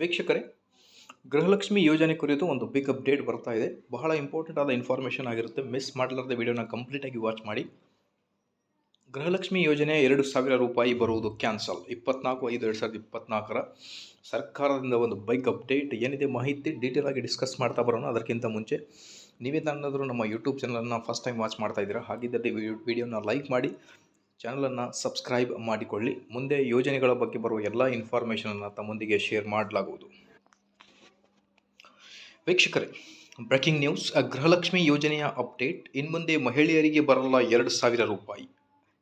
ವೀಕ್ಷಕರೇ, ಗೃಹಲಕ್ಷ್ಮಿ ಯೋಜನೆ ಕುರಿತು ಒಂದು ಬಿಗ್ ಅಪ್ಡೇಟ್ ಬರ್ತಾ ಇದೆ. ಬಹಳ ಇಂಪಾರ್ಟೆಂಟ್ ಆದ ಇನ್ಫಾರ್ಮೇಷನ್ ಆಗಿರುತ್ತೆ. ಮಿಸ್ ಮಾಡಲಾರ್ದೆ ವಿಡಿಯೋನ ಕಂಪ್ಲೀಟಾಗಿ ವಾಚ್ ಮಾಡಿ. ಗೃಹಲಕ್ಷ್ಮಿ ಯೋಜನೆ ಎರಡು ಸಾವಿರ ರೂಪಾಯಿ ಬರುವುದು ಕ್ಯಾನ್ಸಲ್ ಇಪ್ಪತ್ನಾಲ್ಕು, ಐದು, ಎರಡು ಸಾವಿರದ ಇಪ್ಪತ್ನಾಲ್ಕರ ಸರ್ಕಾರದಿಂದ ಒಂದು ಬೈಕ್ ಅಪ್ಡೇಟ್ ಏನಿದೆ ಮಾಹಿತಿ? ಡೀಟೇಲ್ ಆಗಿ ಡಿಸ್ಕಸ್ ಮಾಡ್ತಾ ಬರೋಣ. ಅದಕ್ಕಿಂತ ಮುಂಚೆ ನೀವೇ ನಮ್ಮ ಯೂಟ್ಯೂಬ್ ಚಾನಲನ್ನು ಫಸ್ಟ್ ಟೈಮ್ ವಾಚ್ ಮಾಡ್ತಾ ಇದ್ದೀರಾ? ಹಾಗಿದ್ದಲ್ಲಿ ವಿಡಿಯೋನ ಲೈಕ್ ಮಾಡಿ. ಚಾನಲನ್ನು ಸಬ್ಸ್ಕ್ರೈಬ್ ಮಾಡಿಕೊಳ್ಳಿ. ಮುಂದೆ ಯೋಜನೆಗಳ ಬಗ್ಗೆ ಬರುವ ಎಲ್ಲ ಇನ್ಫಾರ್ಮೇಷನನ್ನು ತಮ್ಮೊಂದಿಗೆ ಶೇರ್ ಮಾಡಲಾಗುವುದು. ವೀಕ್ಷಕರೇ ಬ್ರೇಕಿಂಗ್ ನ್ಯೂಸ್ ಗೃಹಲಕ್ಷ್ಮಿ ಯೋಜನೆಯ ಅಪ್ಡೇಟ್ ಇನ್ಮುಂದೆ ಮಹಿಳೆಯರಿಗೆ ಬರಲ್ಲ ಎರಡು ಸಾವಿರ ರೂಪಾಯಿ.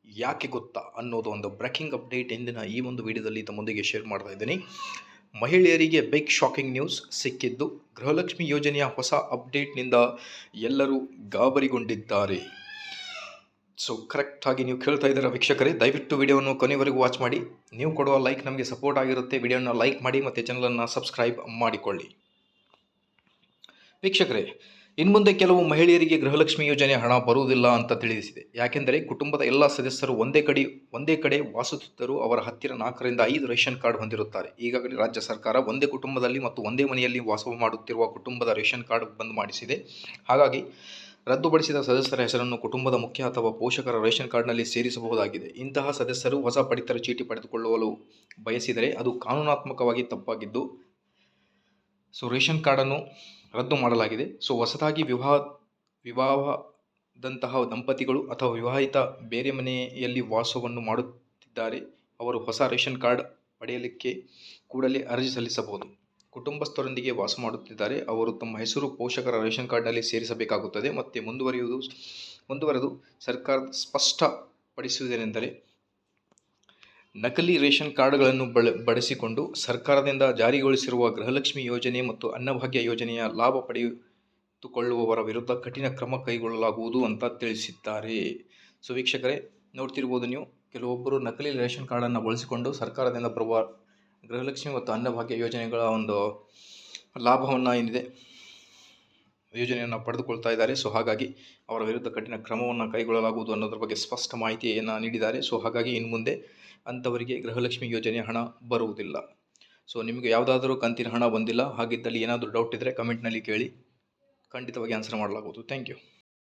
ಯಾಕೆ ಗೊತ್ತಾ ಅನ್ನೋದು ಒಂದು ಬ್ರೇಕಿಂಗ್ ಅಪ್ಡೇಟ್ ಎಂದಿನ ಈ ಒಂದು ವಿಡಿಯೋದಲ್ಲಿ ತಮ್ಮೊಂದಿಗೆ ಶೇರ್ ಮಾಡ್ತಾ ಇದ್ದೀನಿ. ಮಹಿಳೆಯರಿಗೆ ಬಿಗ್ ಶಾಕಿಂಗ್ ನ್ಯೂಸ್ ಸಿಕ್ಕಿದ್ದು ಗೃಹಲಕ್ಷ್ಮಿ ಯೋಜನೆಯ ಹೊಸ ಅಪ್ಡೇಟ್ನಿಂದ ಎಲ್ಲರೂ ಗಾಬರಿಗೊಂಡಿದ್ದಾರೆ. ಸೊ ಕರೆಕ್ಟಾಗಿ ನೀವು ಕೇಳ್ತಾ ಇದ್ದೀರಾ ವೀಕ್ಷಕರೇ, ದಯವಿಟ್ಟು ವಿಡಿಯೋವನ್ನು ಕೊನೆವರೆಗೂ ವಾಚ್ ಮಾಡಿ. ನೀವು ಕೊಡುವ ಲೈಕ್ ನಮಗೆ ಸಪೋರ್ಟ್ ಆಗಿರುತ್ತೆ, ವಿಡಿಯೋನ ಲೈಕ್ ಮಾಡಿ ಮತ್ತು ಚಾನಲನ್ನು ಸಬ್ಸ್ಕ್ರೈಬ್ ಮಾಡಿಕೊಳ್ಳಿ. ವೀಕ್ಷಕರೇ ಇನ್ಮುಂದೆ ಕೆಲವು ಮಹಿಳೆಯರಿಗೆ ಗೃಹಲಕ್ಷ್ಮಿ ಯೋಜನೆ ಹಣ ಬರುವುದಿಲ್ಲ ಅಂತ ತಿಳಿಸಿದೆ. ಯಾಕೆಂದರೆ ಕುಟುಂಬದ ಎಲ್ಲ ಸದಸ್ಯರು ಒಂದೇ ಕಡೆ ಒಂದೇ ಕಡೆ ವಾಸಿಸುತ್ತಿದ್ದರೂ ಅವರ ಹತ್ತಿರ ನಾಲ್ಕರಿಂದ ಐದು ರೇಷನ್ ಕಾರ್ಡ್ ಹೊಂದಿರುತ್ತಾರೆ. ಈಗಾಗಲೇ ರಾಜ್ಯ ಸರ್ಕಾರ ಒಂದೇ ಕುಟುಂಬದಲ್ಲಿ ಮತ್ತು ಒಂದೇ ಮನೆಯಲ್ಲಿ ವಾಸ ಮಾಡುತ್ತಿರುವ ಕುಟುಂಬದ ರೇಷನ್ ಕಾರ್ಡ್ ಬಂದ್ ಮಾಡಿಸಿದೆ. ಹಾಗಾಗಿ ರದ್ದುಪಡಿಸಿದ ಸದಸ್ಯರ ಹೆಸರನ್ನು ಕುಟುಂಬದ ಮುಖ್ಯ ಅಥವಾ ಪೋಷಕರ ರೇಷನ್ ಕಾರ್ಡ್ನಲ್ಲಿ ಸೇರಿಸಬಹುದಾಗಿದೆ. ಇಂತಹ ಸದಸ್ಯರು ಹೊಸ ಪಡಿತರ ಚೀಟಿ ಪಡೆದುಕೊಳ್ಳಲು ಬಯಸಿದರೆ ಅದು ಕಾನೂನಾತ್ಮಕವಾಗಿ ತಪ್ಪಾಗಿದ್ದು, ಸೊ ರೇಷನ್ ಕಾರ್ಡನ್ನು ರದ್ದು ಮಾಡಲಾಗಿದೆ. ಸೊ ಹೊಸದಾಗಿ ವಿವಾಹ, ವಿವಾಹದಂತಹ ದಂಪತಿಗಳು ಅಥವಾ ವಿವಾಹಿತ ಬೇರೆ ಮನೆಯಲ್ಲಿ ವಾಸವನ್ನು ಮಾಡುತ್ತಿದ್ದಾರೆ. ಅವರು ಹೊಸ ರೇಷನ್ ಕಾರ್ಡ್ ಪಡೆಯಲಿಕ್ಕೆ ಕೂಡಲೇ ಅರ್ಜಿ ಸಲ್ಲಿಸಬಹುದು. ಕುಟುಂಬಸ್ಥರೊಂದಿಗೆ ವಾಸ ಮಾಡುತ್ತಿದ್ದಾರೆ. ಅವರು ತಮ್ಮ ಹೆಸರು ಪೋಷಕರ ರೇಷನ್ ಕಾರ್ಡ್ನಲ್ಲಿ ಸೇರಿಸಬೇಕಾಗುತ್ತದೆ. ಮತ್ತು ಮುಂದುವರಿಯುವುದು, ಮುಂದುವರೆದು ಸರ್ಕಾರ ಸ್ಪಷ್ಟಪಡಿಸುವುದೇನೆಂದರೆ, ನಕಲಿ ರೇಷನ್ ಕಾರ್ಡ್ಗಳನ್ನು ಬಳ, ಬಳಸಿಕೊಂಡು ಸರ್ಕಾರದಿಂದ ಜಾರಿಗೊಳಿಸಿರುವ ಗೃಹಲಕ್ಷ್ಮಿ ಯೋಜನೆ ಮತ್ತು ಅನ್ನಭಾಗ್ಯ ಯೋಜನೆಯ ಲಾಭ ಪಡೆಯುತ್ತುಕೊಳ್ಳುವವರ ವಿರುದ್ಧ ಕಠಿಣ ಕ್ರಮ ಕೈಗೊಳ್ಳಲಾಗುವುದು ಅಂತ ತಿಳಿಸಿದ್ದಾರೆ. ಸೊ, ವೀಕ್ಷಕರೇ, ನೋಡ್ತಿರ್ಬೋದು ನೀವು, ಕೆಲವೊಬ್ಬರು ನಕಲಿ ರೇಷನ್ ಕಾರ್ಡನ್ನು ಬಳಸಿಕೊಂಡು ಸರ್ಕಾರದಿಂದ ಬರುವ ಗೃಹಲಕ್ಷ್ಮಿ ಮತ್ತು ಅನ್ನಭಾಗ್ಯ ಯೋಜನೆಗಳ ಒಂದು ಲಾಭವನ್ನು ಏನಿದೆ, ಯೋಜನೆಯನ್ನು ಪಡೆದುಕೊಳ್ತಾ ಇದ್ದಾರೆ. ಸೊ ಹಾಗಾಗಿ ಅವರ ವಿರುದ್ಧ ಕಠಿಣ ಕ್ರಮವನ್ನು ಕೈಗೊಳ್ಳಲಾಗುವುದು ಅನ್ನೋದ್ರ ಬಗ್ಗೆ ಸ್ಪಷ್ಟ ಮಾಹಿತಿಯನ್ನು ನೀಡಿದ್ದಾರೆ. ಸೊ ಹಾಗಾಗಿ ಇನ್ನು ಮುಂದೆ ಅಂಥವರಿಗೆ ಗೃಹಲಕ್ಷ್ಮಿ ಯೋಜನೆ ಹಣ ಬರುವುದಿಲ್ಲ. ಸೊ ನಿಮಗೆ ಯಾವುದಾದರೂ ಕಂತಿನ ಹಣ ಬಂದಿಲ್ಲ, ಹಾಗಿದ್ದಲ್ಲಿ ಏನಾದರೂ ಡೌಟ್ ಇದ್ದರೆ ಕಮೆಂಟ್ನಲ್ಲಿ ಕೇಳಿ ಖಂಡಿತವಾಗಿ ಆನ್ಸರ್ ಮಾಡಲಾಗುವುದು. Thank you